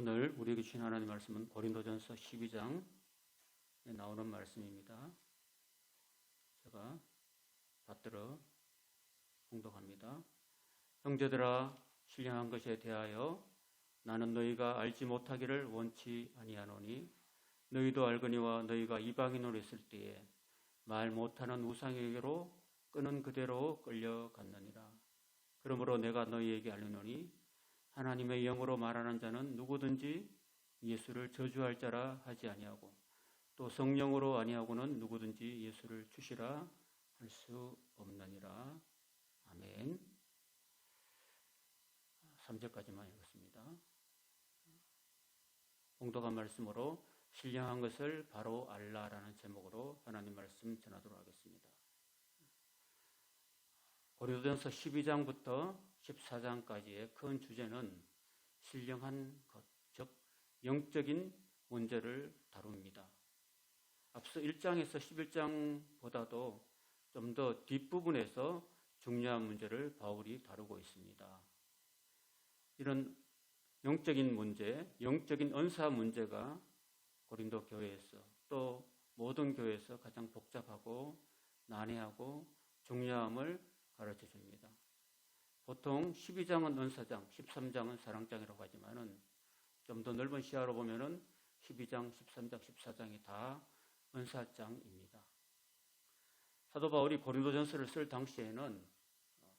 오늘 우리에게 주신 하나님 말씀은 고린도전서 12장에 나오는 말씀입니다. 제가 받들어 공독합니다. 형제들아 신령한 것에 대하여 나는 너희가 알지 못하기를 원치 아니하노니 너희도 알거니와 너희가 이방인으로 있을 때에 말 못하는 우상에게로 끄는 그대로 끌려갔느니라. 그러므로 내가 너희에게 알리노니 하나님의 영으로 말하는 자는 누구든지 예수를 저주할 자라 하지 아니하고 또 성령으로 아니하고는 누구든지 예수를 주시라 할 수 없느니라. 아멘. 3절까지만 읽었습니다. 공독한 말씀으로 신령한 것을 바로 알라라는 제목으로 하나님 말씀 전하도록 하겠습니다. 고린도전서 12장부터 14장까지의 큰 주제는 신령한 것, 즉 영적인 문제를 다룹니다. 앞서 1장에서 11장보다도 좀 더 뒷부분에서 중요한 문제를 바울이 다루고 있습니다. 이런 영적인 문제, 영적인 은사 문제가 고린도 교회에서 또 모든 교회에서 가장 복잡하고 난해하고 중요함을 가르쳐 줍니다. 보통 12장은 은사장, 13장은 사랑장이라고 하지만은 좀 더 넓은 시야로 보면은 12장, 13장, 14장이 다 은사장입니다. 사도 바울이 고린도전서를 쓸 당시에는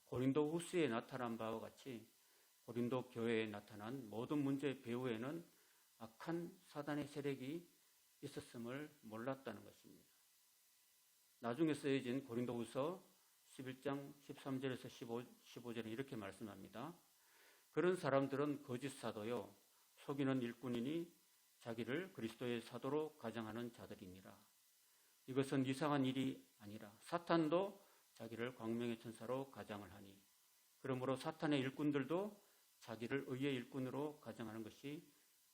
고린도 후스에 나타난 바와 같이 고린도 교회에 나타난 모든 문제 배후에는 악한 사단의 세력이 있었음을 몰랐다는 것입니다. 나중에 쓰여진 고린도후서 11장 13절에서 15, 15절에 이렇게 말씀합니다. 그런 사람들은 거짓 사도요 속이는 일꾼이니 자기를 그리스도의 사도로 가장하는 자들이니라. 이것은 이상한 일이 아니라 사탄도 자기를 광명의 천사로 가장을 하니 그러므로 사탄의 일꾼들도 자기를 의의 일꾼으로 가장하는 것이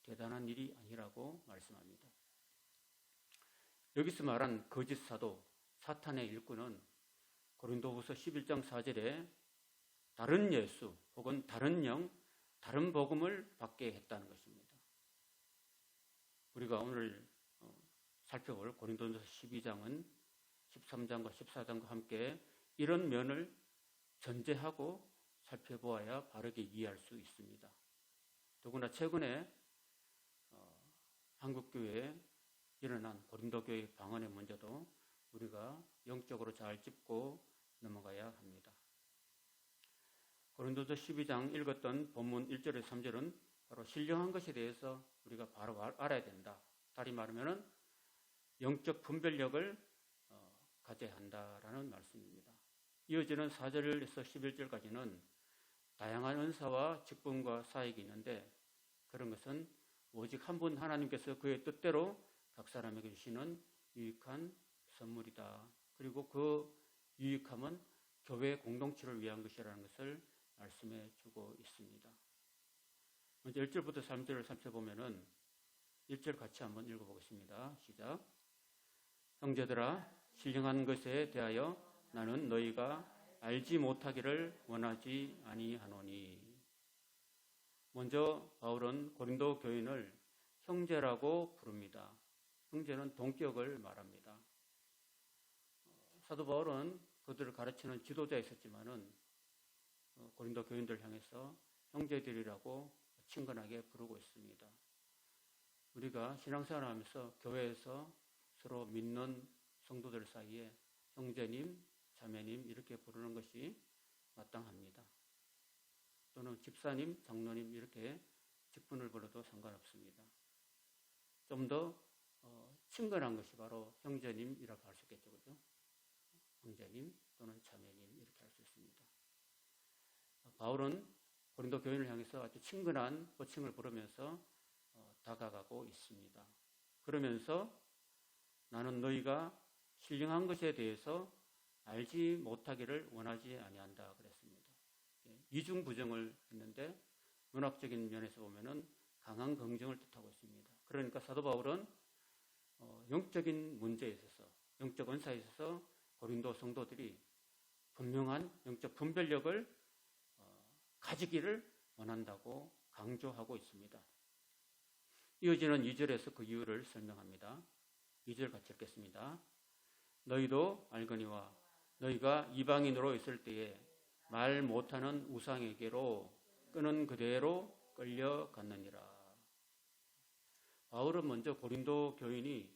대단한 일이 아니라고 말씀합니다. 여기서 말한 거짓 사도, 사탄의 일꾼은 고린도후서 11장 4절에 다른 예수 혹은 다른 영, 다른 복음을 받게 했다는 것입니다. 우리가 오늘 어, 살펴볼 고린도전서 12장은 13장과 14장과 함께 이런 면을 전제하고 살펴보아야 바르게 이해할 수 있습니다. 더구나 최근에 어, 한국교회에 일어난 고린도교회 방언의 문제도 우리가 영적으로 잘 짚고 넘어가야 합니다. 고린도서 12장 읽었던 본문 1절에서 3절은 바로 신령한 것에 대해서 우리가 바로 알아야 된다. 다리 말하면은 영적 분별력을 어, 가져야 한다라는 말씀입니다. 이어지는 4절에서 11절까지는 다양한 은사와 직분과 사역이 있는데 그런 것은 오직 한 분 하나님께서 그의 뜻대로 각 사람에게 주시는 유익한 선물이다. 그리고 그 유익함은 교회 공동체를 위한 것이라는 것을 말씀해 주고 있습니다. 먼저 1절부터 3절을 살펴보면은 1절 같이 한번 읽어보겠습니다. 시작. 형제들아, 신령한 것에 대하여 나는 너희가 알지 못하기를 원하지 아니하노니. 먼저 바울은 고린도 교인을 형제라고 부릅니다. 형제는 동격을 말합니다. 사도 바울은 그들을 가르치는 지도자 있었지만은 어, 고린도 교인들 향해서 형제들이라고 친근하게 부르고 있습니다. 우리가 신앙생활을 하면서 교회에서 서로 믿는 성도들 사이에 형제님, 자매님 이렇게 부르는 것이 마땅합니다. 또는 집사님, 장로님 이렇게 직분을 불러도 상관없습니다. 좀더 어, 친근한 것이 바로 형제님이라고 할 수 있겠죠, 그죠? 형제님 또는 자매님 이렇게 할 수 있습니다. 바울은 고린도 교인을 향해서 아주 친근한 호칭을 부르면서 어, 다가가고 있습니다. 그러면서 나는 너희가 신령한 것에 대해서 알지 못하기를 원하지 아니한다 그랬습니다. 예, 이중 부정을 했는데 문학적인 면에서 보면은 강한 긍정을 뜻하고 있습니다. 그러니까 사도 바울은 어, 영적인 문제에 있어서 영적 은사에 있어서 고린도 성도들이 분명한 영적 분별력을 어, 가지기를 원한다고 강조하고 있습니다. 이어지는 2절에서 그 이유를 설명합니다. 2절 같이 읽겠습니다. 너희도 알거니와 너희가 이방인으로 있을 때에 말 못하는 우상에게로 끄는 그대로 끌려갔느니라. 바울은 먼저 고린도 교인이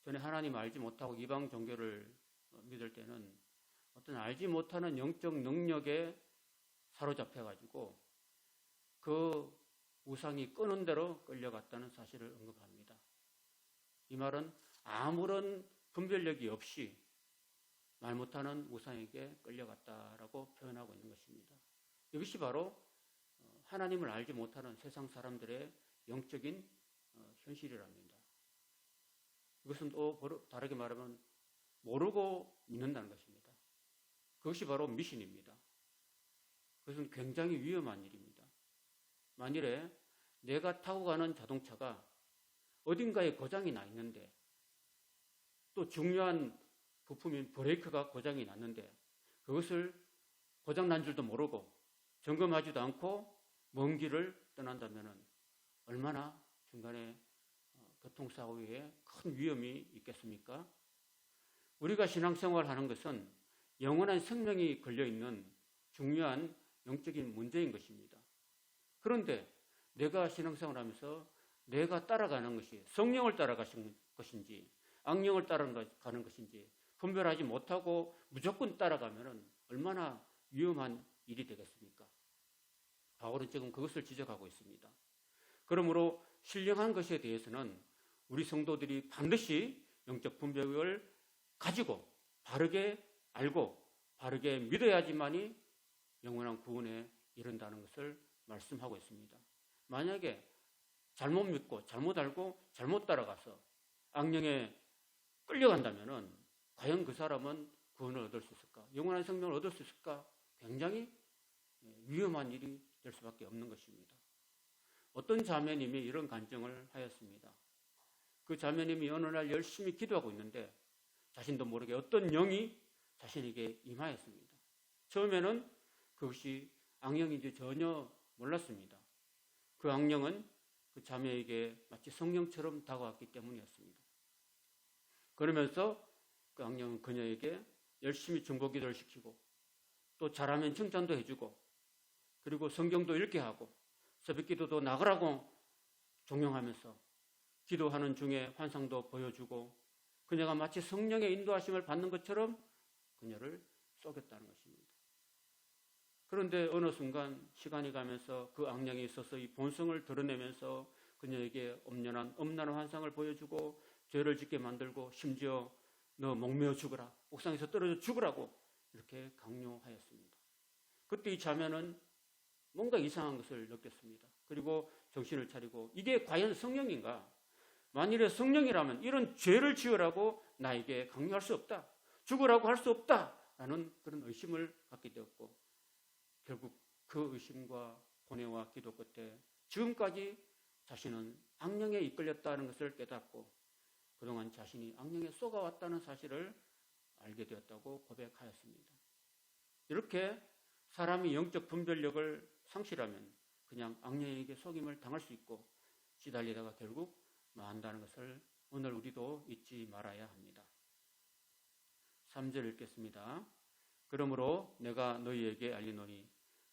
전에 하나님 알지 못하고 이방 종교를 믿을 때는 어떤 알지 못하는 영적 능력에 사로잡혀가지고 그 우상이 끄는 대로 끌려갔다는 사실을 언급합니다. 이 말은 아무런 분별력이 없이 말 못하는 우상에게 끌려갔다라고 표현하고 있는 것입니다. 이것이 바로 어, 하나님을 알지 못하는 세상 사람들의 영적인 어, 현실이랍니다. 이것은 또 다르게 말하면 모르고 믿는다는 것입니다. 그것이 바로 미신입니다. 그것은 굉장히 위험한 일입니다. 만일에 내가 타고 가는 자동차가 어딘가에 고장이 나 있는데 또 중요한 부품인 브레이크가 고장이 났는데 그것을 고장 난 줄도 모르고 점검하지도 않고 먼 길을 떠난다면 얼마나 중간에 어, 교통사고에 큰 위험이 있겠습니까? 우리가 신앙생활 하는 것은 영원한 생명이 걸려있는 중요한 영적인 문제인 것입니다. 그런데 내가 신앙생활 하면서 내가 따라가는 것이 성령을 따라가는 것인지 악령을 따라가는 것인지 분별하지 못하고 무조건 따라가면 얼마나 위험한 일이 되겠습니까? 바울은 지금 그것을 지적하고 있습니다. 그러므로 신령한 것에 대해서는 우리 성도들이 반드시 영적 분별을 가지고 바르게 알고 바르게 믿어야지만이 영원한 구원에 이른다는 것을 말씀하고 있습니다. 만약에 잘못 믿고 잘못 알고 잘못 따라가서 악령에 끌려간다면은 과연 그 사람은 구원을 얻을 수 있을까? 영원한 생명을 얻을 수 있을까? 굉장히 위험한 일이 될 수밖에 없는 것입니다. 어떤 자매님이 이런 간증을 하였습니다. 그 자매님이 어느 날 열심히 기도하고 있는데 자신도 모르게 어떤 영이 자신에게 임하였습니다. 처음에는 그것이 악령인지 전혀 몰랐습니다. 그 악령은 그 자매에게 마치 성령처럼 다가왔기 때문이었습니다. 그러면서 그 악령은 그녀에게 열심히 중보 기도를 시키고 또 잘하면 칭찬도 해주고 그리고 성경도 읽게 하고 새벽 기도도 나가라고 종용하면서 기도하는 중에 환상도 보여주고 그녀가 마치 성령의 인도하심을 받는 것처럼 그녀를 쏘겠다는 것입니다. 그런데 어느 순간 시간이 가면서 그 악령이 있어서 이 본성을 드러내면서 그녀에게 엄연한 엄난한 환상을 보여주고 죄를 짓게 만들고 심지어 너 목매어 죽으라 옥상에서 떨어져 죽으라고 이렇게 강요하였습니다. 그때 이 자매는 뭔가 이상한 것을 느꼈습니다. 그리고 정신을 차리고 이게 과연 성령인가? 만일에 성령이라면 이런 죄를 지으라고 나에게 강요할 수 없다. 죽으라고 할 수 없다. 라는 그런 의심을 갖게 되었고 결국 그 의심과 고뇌와 기도 끝에 지금까지 자신은 악령에 이끌렸다는 것을 깨닫고 그동안 자신이 악령에 쏘가왔다는 사실을 알게 되었다고 고백하였습니다. 이렇게 사람이 영적 분별력을 상실하면 그냥 악령에게 속임을 당할 수 있고 시달리다가 결국 망 한다는 것을 오늘 우리도 잊지 말아야 합니다. 3절 읽겠습니다. 그러므로 내가 너희에게 알리노니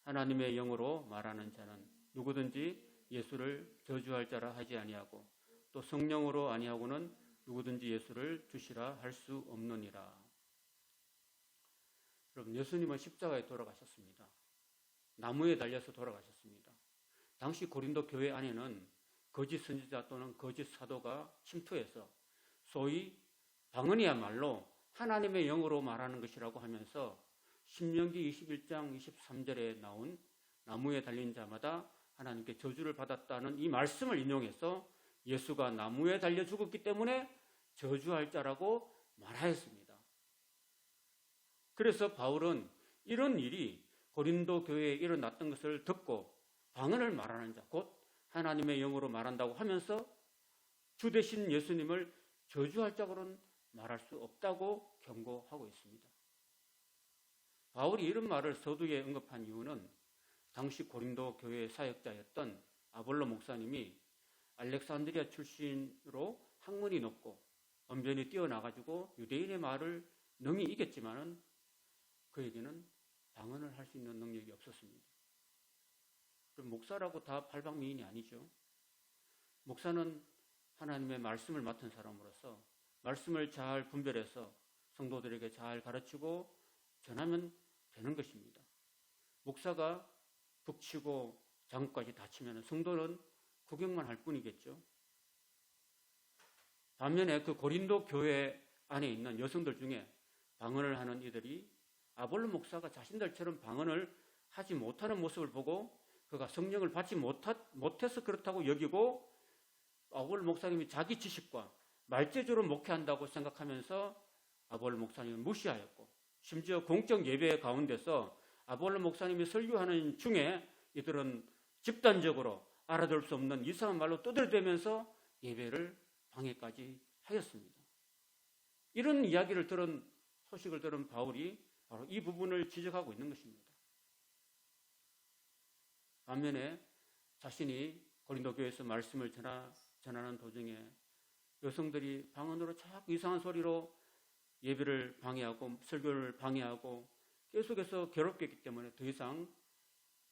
하나님의 영으로 말하는 자는 누구든지 예수를 저주할 자라 하지 아니하고 또 성령으로 아니하고는 누구든지 예수를 주시라 할 수 없느니라. 여러분 예수님은 십자가에 돌아가셨습니다. 나무에 달려서 돌아가셨습니다. 당시 고린도 교회 안에는 거짓 선지자 또는 거짓 사도가 침투해서 소위 방언이야말로 하나님의 영으로 말하는 것이라고 하면서 신명기 21장 23절에 나온 나무에 달린 자마다 하나님께 저주를 받았다는 이 말씀을 인용해서 예수가 나무에 달려 죽었기 때문에 저주할 자라고 말하였습니다. 그래서 바울은 이런 일이 고린도 교회에 일어났던 것을 듣고 방언을 말하는 자, 곧 하나님의 영으로 말한다고 하면서 주 대신 예수님을 저주할 자고는 말할 수 없다고 경고하고 있습니다. 바울이 이런 말을 서두에 언급한 이유는 당시 고린도 교회 사역자였던 아볼로 목사님이 알렉산드리아 출신으로 학문이 높고 언변이 뛰어나가지고 유대인의 말을 능히 이겼지만은 그에게는 방언을 할 수 있는 능력이 없었습니다. 그럼 목사라고 다 팔방미인이 아니죠. 목사는 하나님의 말씀을 맡은 사람으로서 말씀을 잘 분별해서 성도들에게 잘 가르치고 전하면 되는 것입니다. 목사가 북치고 장구까지 다치면 성도는 구경만 할 뿐이겠죠. 반면에 그 고린도 교회 안에 있는 여성들 중에 방언을 하는 이들이 아볼로 목사가 자신들처럼 방언을 하지 못하는 모습을 보고 그가 성령을 받지 못하, 못해서 그렇다고 여기고 아볼로 목사님이 자기 지식과 말재주로 목회한다고 생각하면서 아볼로 목사님을 무시하였고 심지어 공적 예배 가운데서 아볼로 목사님이 설교하는 중에 이들은 집단적으로 알아들 수 없는 이상한 말로 떠들대면서 예배를 방해까지 하였습니다. 이런 이야기를 들은 소식을 들은 바울이 바로 이 부분을 지적하고 있는 것입니다. 반면에 자신이 고린도 교회에서 말씀을 전하, 전하는 도중에 여성들이 방언으로 자꾸 이상한 소리로 예배를 방해하고 설교를 방해하고 계속해서 괴롭혔기 때문에 더 이상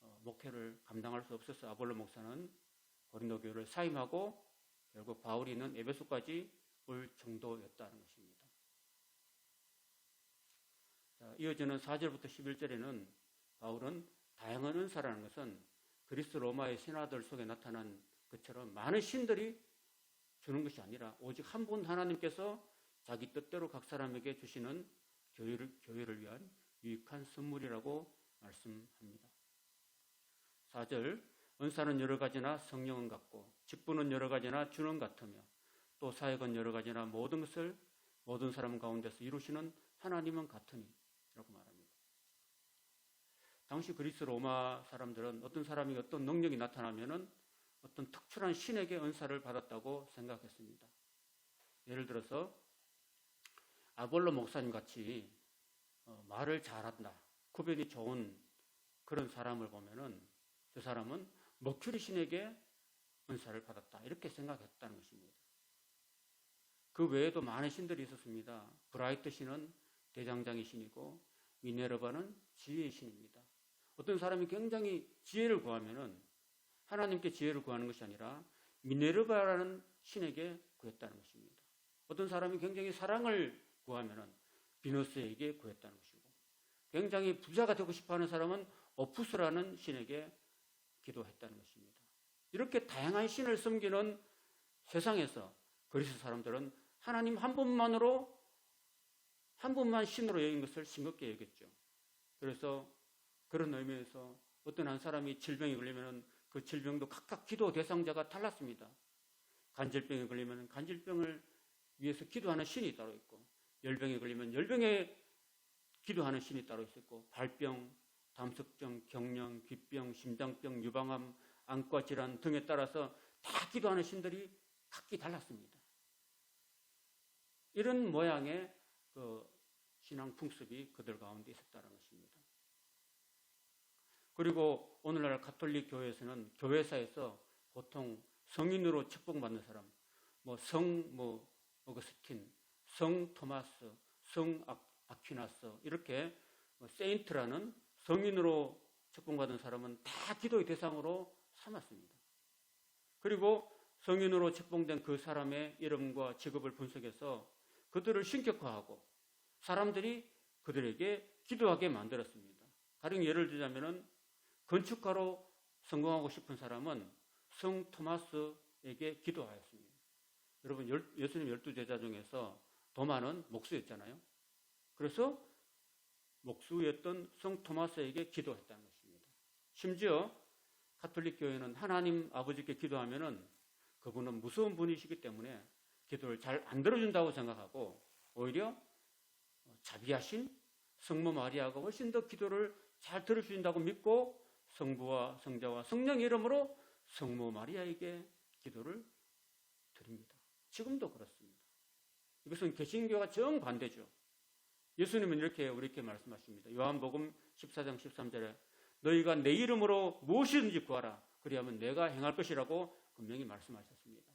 어, 목회를 감당할 수 없어서 아볼로 목사는 고린도 교회를 사임하고 결국 바울이 있는 에베소까지 올 정도였다는 것입니다. 자, 이어지는 4절부터 11절에는 바울은 다양한 은사라는 것은 그리스 로마의 신하들 속에 나타난 것처럼 많은 신들이 주는 것이 아니라 오직 한 분 하나님께서 자기 뜻대로 각 사람에게 주시는 교회를, 교회를 위한 유익한 선물이라고 말씀합니다. 4절 은사는 여러 가지나 성령은 같고 직분은 여러 가지나 주는 같으며 또 사역은 여러 가지나 모든 것을 모든 사람 가운데서 이루시는 하나님은 같으니. 당시 그리스 로마 사람들은 어떤 사람이 어떤 능력이 나타나면은 어떤 특출한 신에게 은사를 받았다고 생각했습니다. 예를 들어서 아볼로 목사님 같이 어, 말을 잘한다, 구별이 좋은 그런 사람을 보면은 저 사람은 머큐리 신에게 은사를 받았다 이렇게 생각했다는 것입니다. 그 외에도 많은 신들이 있었습니다. 브라이트 신은 대장장이 신이고 미네르바는 지혜의 신입니다. 어떤 사람이 굉장히 지혜를 구하면은 하나님께 지혜를 구하는 것이 아니라 미네르바라는 신에게 구했다는 것입니다. 어떤 사람이 굉장히 사랑을 구하면은 비너스에게 구했다는 것이고 굉장히 부자가 되고 싶어 하는 사람은 오푸스라는 신에게 기도했다는 것입니다. 이렇게 다양한 신을 섬기는 세상에서 그리스 사람들은 하나님 한 분만으로 한 분만 신으로 여긴 것을 싱겁게 여겼죠. 그래서 그런 의미에서 어떤 한 사람이 질병에 걸리면 그 질병도 각각 기도 대상자가 달랐습니다. 간질병에 걸리면 간질병을 위해서 기도하는 신이 따로 있고 열병에 걸리면 열병에 기도하는 신이 따로 있었고 발병, 담석병, 경련, 귀병, 심장병, 유방암, 안과 질환 등에 따라서 다 기도하는 신들이 각기 달랐습니다. 이런 모양의 그 신앙 풍습이 그들 가운데 있었다는 것입니다. 그리고 오늘날 가톨릭 교회에서는 교회사에서 보통 성인으로 축복받는 사람, 뭐 성 뭐 어거스틴, 성 토마스, 성 아퀴나스 이렇게 뭐 세인트라는 성인으로 축복받은 사람은 다 기도의 대상으로 삼았습니다. 그리고 성인으로 책봉된 그 사람의 이름과 직업을 분석해서 그들을 신격화하고 사람들이 그들에게 기도하게 만들었습니다. 가령 예를 들자면은 건축가로 성공하고 싶은 사람은 성 토마스에게 기도하였습니다. 여러분 예수님 열두 제자 중에서 도마는 목수였잖아요. 그래서 목수였던 성 토마스에게 기도했다는 것입니다. 심지어 카톨릭 교회는 하나님 아버지께 기도하면은 그분은 무서운 분이시기 때문에 기도를 잘 안 들어준다고 생각하고 오히려 자비하신 성모 마리아가 훨씬 더 기도를 잘 들어주신다고 믿고 성부와 성자와 성령 이름으로 성모 마리아에게 기도를 드립니다. 지금도 그렇습니다. 이것은 개신교가 정반대죠. 예수님은 이렇게 우리에게 말씀하십니다. 요한복음 14장 13절에 너희가 내 이름으로 무엇이든지 구하라. 그리하면 내가 행할 것이라고 분명히 말씀하셨습니다.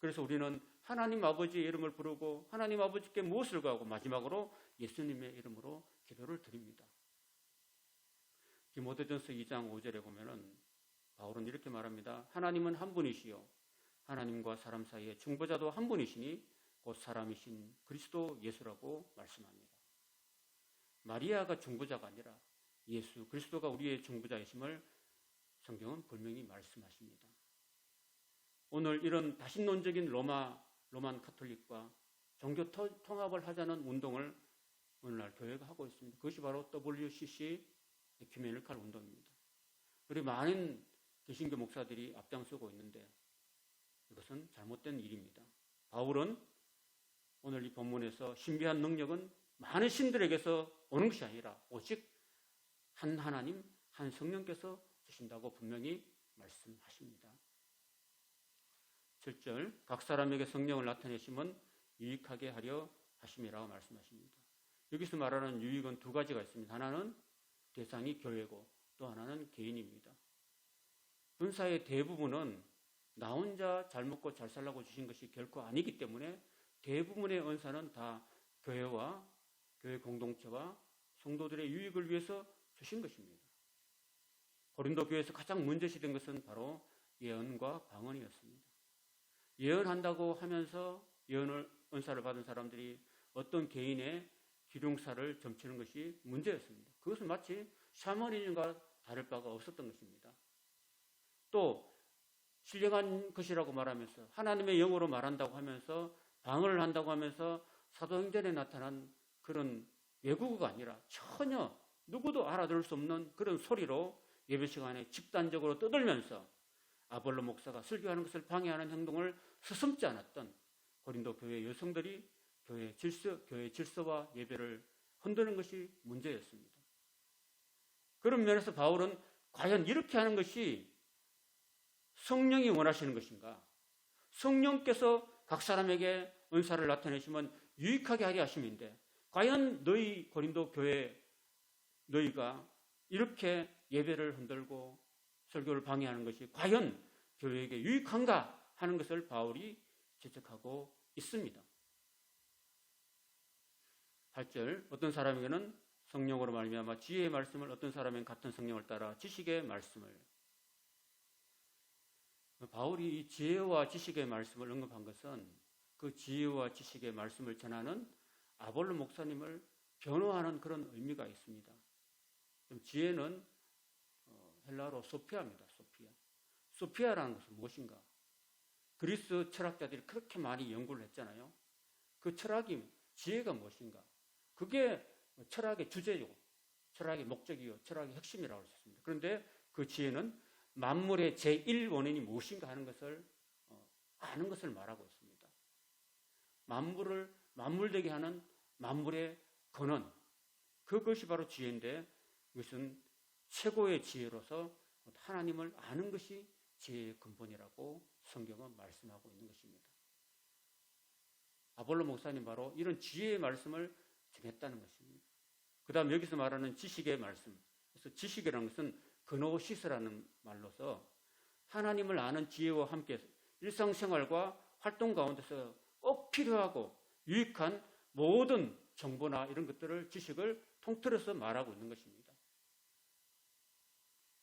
그래서 우리는 하나님 아버지의 이름을 부르고 하나님 아버지께 무엇을 구하고 마지막으로 예수님의 이름으로 기도를 드립니다. 디모데전서 2장 5절에 보면은 바울은 이렇게 말합니다. 하나님은 한 분이시요 하나님과 사람 사이에 중보자도 한 분이시니 곧 사람이신 그리스도 예수라고 말씀합니다. 마리아가 중보자가 아니라 예수 그리스도가 우리의 중보자이심을 성경은 분명히 말씀하십니다. 오늘 이런 다신론적인 로마 로만 카톨릭과 종교 통합을 하자는 운동을 오늘날 교회가 하고 있습니다. 그것이 바로 WCC 에큐메니칼 운동입니다. 우리 많은 개신교 목사들이 앞장서고 있는데 이것은 잘못된 일입니다. 바울은 오늘 이 본문에서 신비한 능력은 많은 신들에게서 오는 것이 아니라 오직 한 하나님, 한 성령께서 주신다고 분명히 말씀하십니다. 7절 각 사람에게 성령을 나타내심은 유익하게 하려 하심이라고 말씀하십니다. 여기서 말하는 유익은 두 가지가 있습니다. 하나는 대상이 교회고 또 하나는 개인입니다. 은사의 대부분은 나 혼자 잘 먹고 잘 살라고 주신 것이 결코 아니기 때문에 대부분의 은사는 다 교회와 교회 공동체와 성도들의 유익을 위해서 주신 것입니다. 고린도 교회에서 가장 문제시된 것은 바로 예언과 방언이었습니다. 예언한다고 하면서 예언을 은사를 받은 사람들이 어떤 개인의 기룡사를 점치는 것이 문제였습니다. 그것은 마치 샤머니즘과 다를 바가 없었던 것입니다. 또 신령한 것이라고 말하면서 하나님의 영어로 말한다고 하면서 방언을 한다고 하면서 사도행전에 나타난 그런 외국어가 아니라 전혀 누구도 알아들을 수 없는 그런 소리로 예배 시간에 집단적으로 떠들면서 아볼로 목사가 설교하는 것을 방해하는 행동을 서슴지 않았던 고린도 교회 여성들이 교회 질서, 교회 질서와 예배를 흔드는 것이 문제였습니다. 그런 면에서 바울은 과연 이렇게 하는 것이 성령이 원하시는 것인가? 성령께서 각 사람에게 은사를 나타내시면 유익하게 하게 하심인데 과연 너희 고린도 교회 너희가 이렇게 예배를 흔들고 설교를 방해하는 것이 과연 교회에게 유익한가 하는 것을 바울이 지적하고 있습니다. 8절 어떤 사람에게는 성령으로 말미암아 지혜의 말씀을 어떤 사람은 같은 성령을 따라 지식의 말씀을 바울이 이 지혜와 지식의 말씀을 언급한 것은 그 지혜와 지식의 말씀을 전하는 아볼로 목사님을 변호하는 그런 의미가 있습니다. 지혜는 어, 헬라로 소피아입니다. 소피아. 소피아라는 것은 무엇인가? 그리스 철학자들이 그렇게 많이 연구를 했잖아요. 그 철학이 지혜가 무엇인가? 그게 철학의 주제요. 철학의 목적이요. 철학의 핵심이라고 했습니다. 그런데 그 지혜는 만물의 제1원인이 무엇인가 하는 것을 어, 아는 것을 말하고 있습니다. 만물을 만물되게 하는 만물의 근원 그것이 바로 지혜인데 이것은 최고의 지혜로서 하나님을 아는 것이 지혜의 근본이라고 성경은 말씀하고 있는 것입니다. 아볼로 목사님 바로 이런 지혜의 말씀을 정 했다는 것입니다. 그 다음 여기서 말하는 지식의 말씀. 그래서 지식이라는 것은 그노시스라는 말로서 하나님을 아는 지혜와 함께 일상생활과 활동 가운데서 꼭 필요하고 유익한 모든 정보나 이런 것들을 지식을 통틀어서 말하고 있는 것입니다.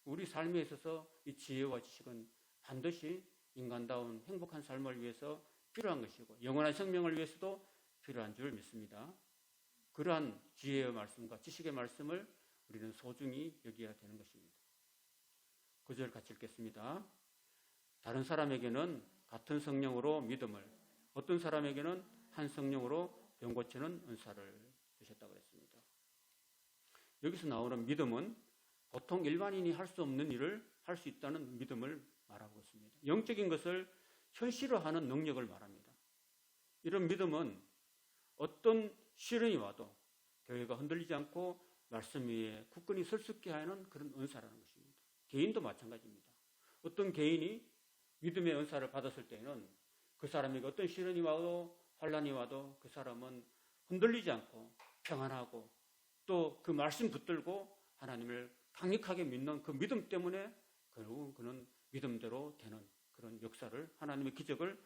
우리 삶에 있어서 이 지혜와 지식은 반드시 인간다운 행복한 삶을 위해서 필요한 것이고 영원한 생명을 위해서도 필요한 줄 믿습니다. 그러한 지혜의 말씀과 지식의 말씀을 우리는 소중히 여겨야 되는 것입니다. 구절 같이 읽겠습니다. 다른 사람에게는 같은 성령으로 믿음을, 어떤 사람에게는 한 성령으로 병 고치는 은사를 주셨다고 했습니다. 여기서 나오는 믿음은 보통 일반인이 할 수 없는 일을 할 수 있다는 믿음을 말하고 있습니다. 영적인 것을 현실화하는 능력을 말합니다. 이런 믿음은 어떤 시련이 와도 교회가 흔들리지 않고 말씀 위에 굳건히 설수 있게 하는 그런 은사라는 것입니다. 개인도 마찬가지입니다. 어떤 개인이 믿음의 은사를 받았을 때는 그 사람에게 어떤 시련이 와도 환란이 와도 그 사람은 흔들리지 않고 평안하고 또 그 말씀 붙들고 하나님을 강력하게 믿는 그 믿음 때문에 결국은 그는 믿음대로 되는 그런 역사를 하나님의 기적을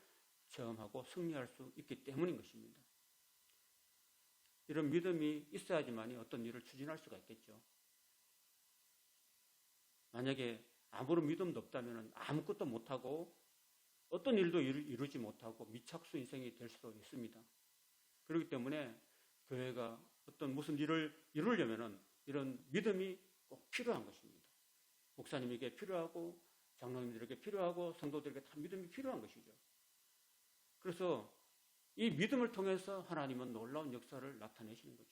체험하고 승리할 수 있기 때문인 것입니다. 이런 믿음이 있어야지만이 어떤 일을 추진할 수가 있겠죠. 만약에 아무런 믿음도 없다면 아무것도 못하고 어떤 일도 이루, 지 못하고 미착수 인생이 될 수도 있습니다. 그렇기 때문에 교회가 어떤 무슨 일을 이루려면 이런 믿음이 꼭 필요한 것입니다. 목사님에게 필요하고 장로님들에게 필요하고 성도들에게 다 믿음이 필요한 것이죠. 그래서 이 믿음을 통해서 하나님은 놀라운 역사를 나타내시는 거죠.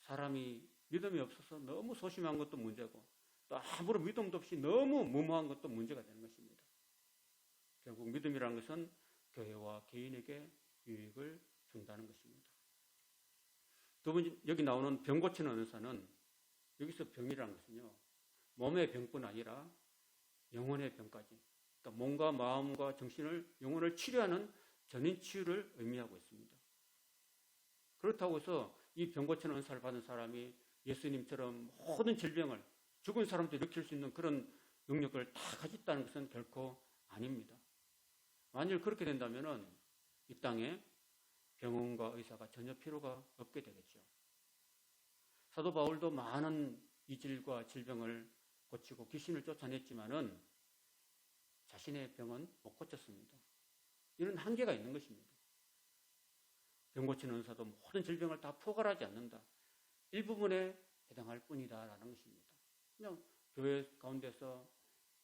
사람이 믿음이 없어서 너무 소심한 것도 문제고 또 아무런 믿음도 없이 너무 무모한 것도 문제가 되는 것입니다. 결국 믿음이라는 것은 교회와 개인에게 유익을 준다는 것입니다. 두 번, 여기 나오는 병 고치는 의사는 여기서 병이라는 것은요, 몸의 병뿐 아니라 영혼의 병까지. 그러니까 몸과 마음과 정신을, 영혼을 치료하는 전인 치유를 의미하고 있습니다. 그렇다고 해서 이 병 고치는 은사를 받은 사람이 예수님처럼 모든 질병을 죽은 사람도 일으킬 수 있는 그런 능력을 다 가졌다는 것은 결코 아닙니다. 만일 그렇게 된다면 이 땅에 병원과 의사가 전혀 필요가 없게 되겠죠. 사도 바울도 많은 이질과 질병을 고치고 귀신을 쫓아냈지만은 자신의 병은 못 고쳤습니다. 이런 한계가 있는 것입니다. 병 고치는 의사도 모든 질병을 다 포괄하지 않는다. 일부분에 해당할 뿐이다라는 것입니다. 그냥 교회 가운데서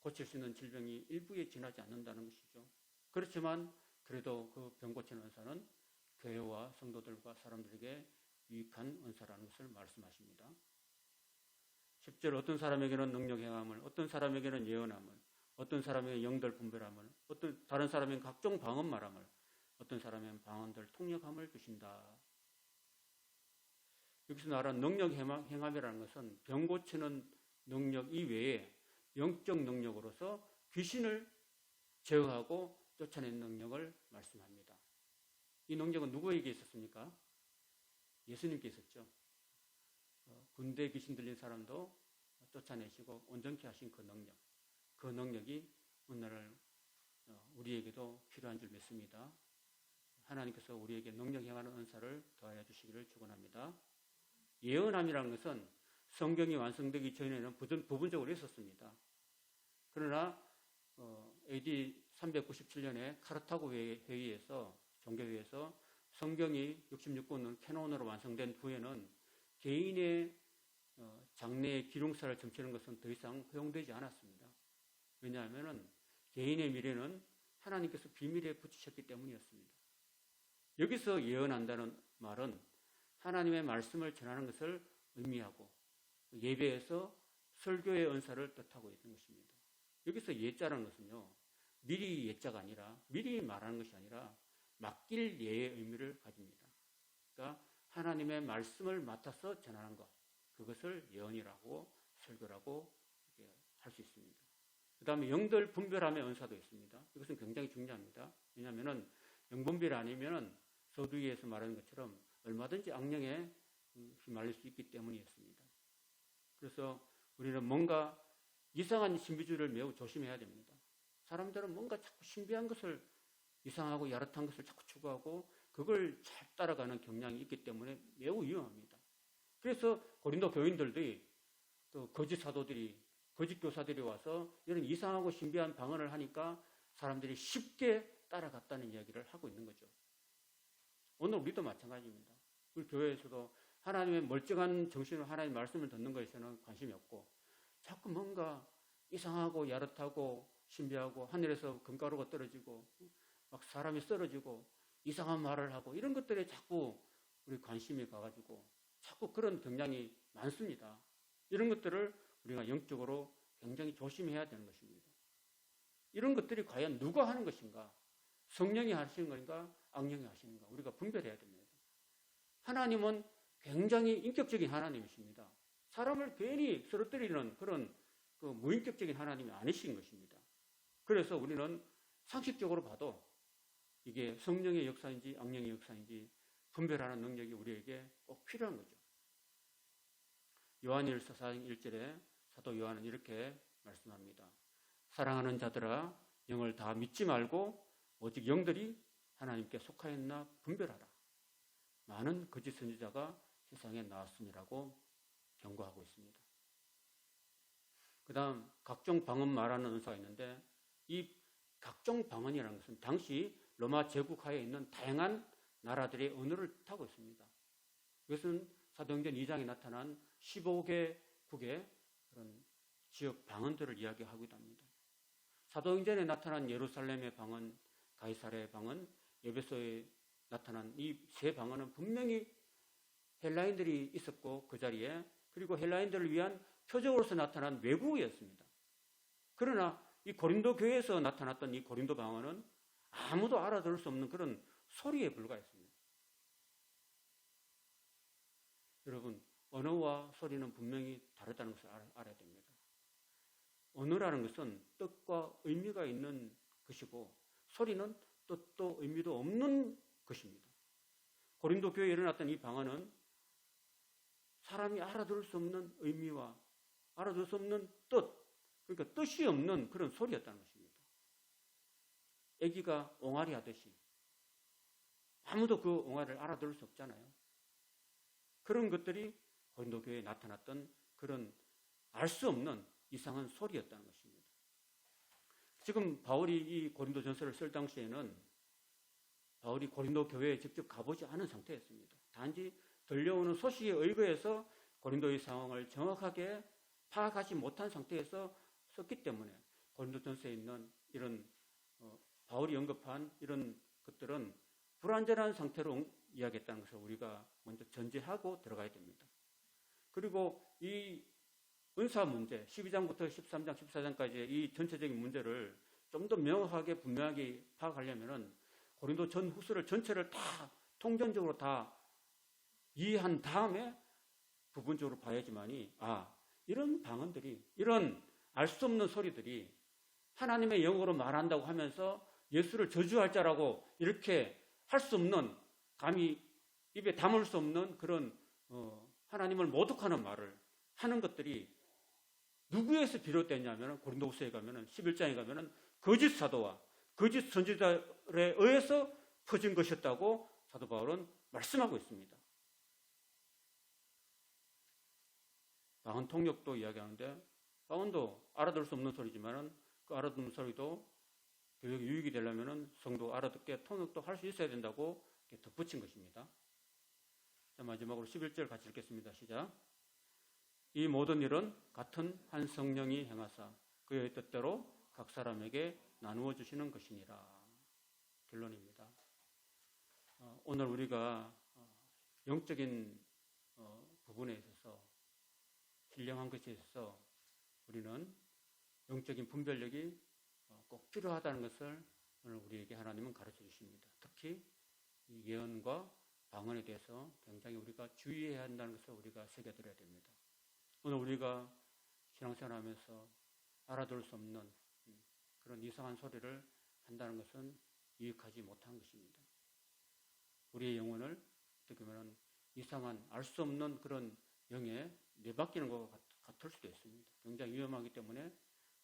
고칠 수 있는 질병이 일부에 지나지 않는다는 것이죠. 그렇지만 그래도 그 병 고치는 의사는 교회와 성도들과 사람들에게 유익한 은사라는 것을 말씀하십니다. 10절 어떤 사람에게는 능력 행함을, 어떤 사람에게는 예언함을, 어떤 사람에게 영들 분별함을, 어떤 다른 사람에게 각종 방언 말함을, 어떤 사람에게 방언들 통역함을 주신다. 여기서 말한 능력 행함이라는 것은 병 고치는 능력 이외에 영적 능력으로서 귀신을 제어하고 쫓아낸 능력을 말씀합니다. 이 능력은 누구에게 있었습니까? 예수님께 있었죠. 어, 군대 귀신 들린 사람도 쫓아내시고 온전케 하신 그 능력. 그 능력이 오늘 어, 우리에게도 필요한 줄 믿습니다. 하나님께서 우리에게 능력 행하는 은사를 더하여 주시기를 축원합니다. 예언함이라는 것은 성경이 완성되기 전에는 부분적으로 있었습니다. 그러나 어, AD 397년에 카르타고 회의에서 종교회에서 성경이 66권은 캐논으로 완성된 후에는 개인의 어, 장래의 기룡사를 점치는 것은 더 이상 허용되지 않았습니다. 왜냐하면 개인의 미래는 하나님께서 비밀에 붙이셨기 때문이었습니다. 여기서 예언한다는 말은 하나님의 말씀을 전하는 것을 의미하고 예배에서 설교의 은사를 뜻하고 있는 것입니다. 여기서 예자라는 것은요, 미리 예자가 아니라 미리 말하는 것이 아니라 맡길 예의 의미를 가집니다. 그러니까 하나님의 말씀을 맡아서 전하는 것, 그것을 예언이라고 설교라고 할 수 있습니다. 그 다음에 영들 분별함의 은사도 있습니다. 이것은 굉장히 중요합니다. 왜냐하면 영분별 아니면 서두에서 말하는 것처럼 얼마든지 악령에 휘말릴 수 있기 때문이었습니다. 그래서 우리는 뭔가 이상한 신비주의를 매우 조심해야 됩니다. 사람들은 뭔가 자꾸 신비한 것을 이상하고 야릇한 것을 자꾸 추구하고 그걸 잘 따라가는 경향이 있기 때문에 매우 위험합니다. 그래서 고린도 교인들도 또 거짓 사도들이 거짓 교사들이 와서 이런 이상하고 신비한 방언을 하니까 사람들이 쉽게 따라갔다는 이야기를 하고 있는 거죠. 오늘 우리도 마찬가지입니다. 우리 교회에서도 하나님의 멀쩡한 정신으로 하나님 말씀을 듣는 것에서는 관심이 없고 자꾸 뭔가 이상하고 야릇하고 신비하고 하늘에서 금가루가 떨어지고 막 사람이 쓰러지고 이상한 말을 하고 이런 것들에 자꾸 우리 관심이 가가지고 자꾸 그런 경향이 많습니다. 이런 것들을 우리가 영적으로 굉장히 조심해야 되는 것입니다. 이런 것들이 과연 누가 하는 것인가? 성령이 하시는 것인가? 악령이 하시는가? 우리가 분별해야 됩니다. 하나님은 굉장히 인격적인 하나님이십니다. 사람을 괜히 쓰러뜨리는 그런 그 무인격적인 하나님이 아니신 것입니다. 그래서 우리는 상식적으로 봐도 이게 성령의 역사인지 악령의 역사인지 분별하는 능력이 우리에게 꼭 필요한 거죠. 요한일서 4장 1절에 사도 요한은 이렇게 말씀합니다. 사랑하는 자들아 영을 다 믿지 말고 오직 영들이 하나님께 속하였나 분별하라. 많은 거짓 선지자가 세상에 나왔음이라고 경고하고 있습니다. 그 다음 각종 방언 말하는 은사가 있는데 이 각종 방언이라는 것은 당시 로마 제국하에 있는 다양한 나라들의 언어를 타고 있습니다. 이것은 사도행전 2장에 나타난 15개 국의 그런 지역 방언들을 이야기하기도 합니다. 사도행전에 나타난 예루살렘의 방언, 가이사르의 방언, 예배소에 나타난 이 세 방언은 분명히 헬라인들이 있었고 그 자리에 그리고 헬라인들을 위한 표적으로서 나타난 외국어였습니다. 그러나 이 고린도 교회에서 나타났던 이 고린도 방언은 아무도 알아들을 수 없는 그런 소리에 불과했습니다. 여러분, 언어와 소리는 분명히 다르다는 것을 알아야 됩니다. 언어라는 것은 뜻과 의미가 있는 것이고 소리는 뜻도 의미도 없는 것입니다. 고린도 교회에 일어났던 이 방언은 사람이 알아들을 수 없는 의미와 알아들을 수 없는 뜻, 그러니까 뜻이 없는 그런 소리였다는 것입니다. 아기가 옹알이 하듯이 아무도 그 옹알이를 알아들을 수 없잖아요. 그런 것들이 고린도 교회에 나타났던 그런 알 수 없는 이상한 소리였다는 것입니다. 지금 바울이 이 고린도 전서를 쓸 당시에는 바울이 고린도 교회에 직접 가보지 않은 상태였습니다. 단지 들려오는 소식에 의거해서 고린도의 상황을 정확하게 파악하지 못한 상태에서 썼기 때문에 고린도 전서에 있는 이런 어, 바울이 언급한 이런 것들은 불완전한 상태로 이야기했다는 것을 우리가 먼저 전제하고 들어가야 됩니다. 그리고 이 은사 문제, 12장부터 13장, 14장까지의 이 전체적인 문제를 좀 더 명확하게 분명하게 파악하려면은 고린도 전 후서를 전체를 다 통전적으로 다 이해한 다음에 부분적으로 봐야지만이 아 이런 방언들이 이런 알 수 없는 소리들이 하나님의 영어로 말한다고 하면서 예수를 저주할 자라고 이렇게 할 수 없는 감히 입에 담을 수 없는 그런 어, 하나님을 모독하는 말을 하는 것들이 누구에서 비롯됐냐면 고린도후서에 가면은 11장에 가면은 거짓 사도와 거짓 선지자에 의해서 퍼진 것이었다고 사도 바울은 말씀하고 있습니다. 방언 통역도 이야기하는데 방언도 알아들 수 없는 소리지만은 그 알아듣는 소리도 교육이 유익이 되려면은 성도 알아듣게 통역도 할 수 있어야 된다고 덧붙인 것입니다. 자, 마지막으로 11절 같이 읽겠습니다. 시작. 이 모든 일은 같은 한 성령이 행하사 그의 뜻대로 각 사람에게 나누어 주시는 것이니라. 결론입니다. 어, 오늘 우리가 어, 영적인 어, 부분에 있어서 신령한 것에 있어서 우리는 영적인 분별력이 어, 꼭 필요하다는 것을 오늘 우리에게 하나님은 가르쳐 주십니다. 특히 이 예언과 방언에 대해서 굉장히 우리가 주의해야 한다는 것을 우리가 새겨들어야 됩니다. 오늘 우리가 신앙생활 하면서 알아들을 수 없는 그런 이상한 소리를 한다는 것은 유익하지 못한 것입니다. 우리의 영혼을 어떻게 보면 이상한 알 수 없는 그런 영에 내바뀌는 것 같을 수도 있습니다. 굉장히 위험하기 때문에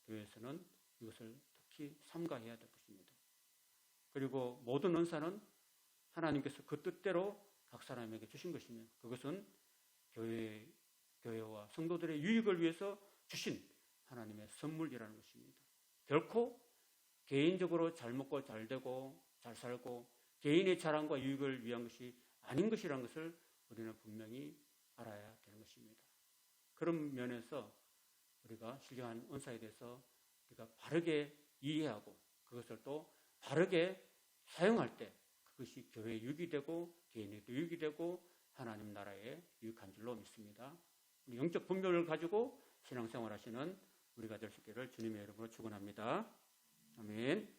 교회에서는 이것을 특히 삼가해야 될 것입니다. 그리고 모든 은사는 하나님께서 그 뜻대로 각 사람에게 주신 것이며 그것은 교회, 교회와 성도들의 유익을 위해서 주신 하나님의 선물이라는 것입니다. 결코 개인적으로 잘 먹고 잘 되고 잘 살고 개인의 자랑과 유익을 위한 것이 아닌 것이라는 것을 우리는 분명히 알아야 되는 것입니다. 그런 면에서 우리가 신령한 은사에 대해서 우리가 바르게 이해하고 그것을 또 바르게 사용할 때 그것이 교회에 유익이 되고 개인에도 유익이 되고 하나님 나라에 유익한 줄로 믿습니다. 영적 분별을 가지고 신앙생활 하시는 우리가 될 수 있기를 주님의 이름으로 축원합니다. 아멘.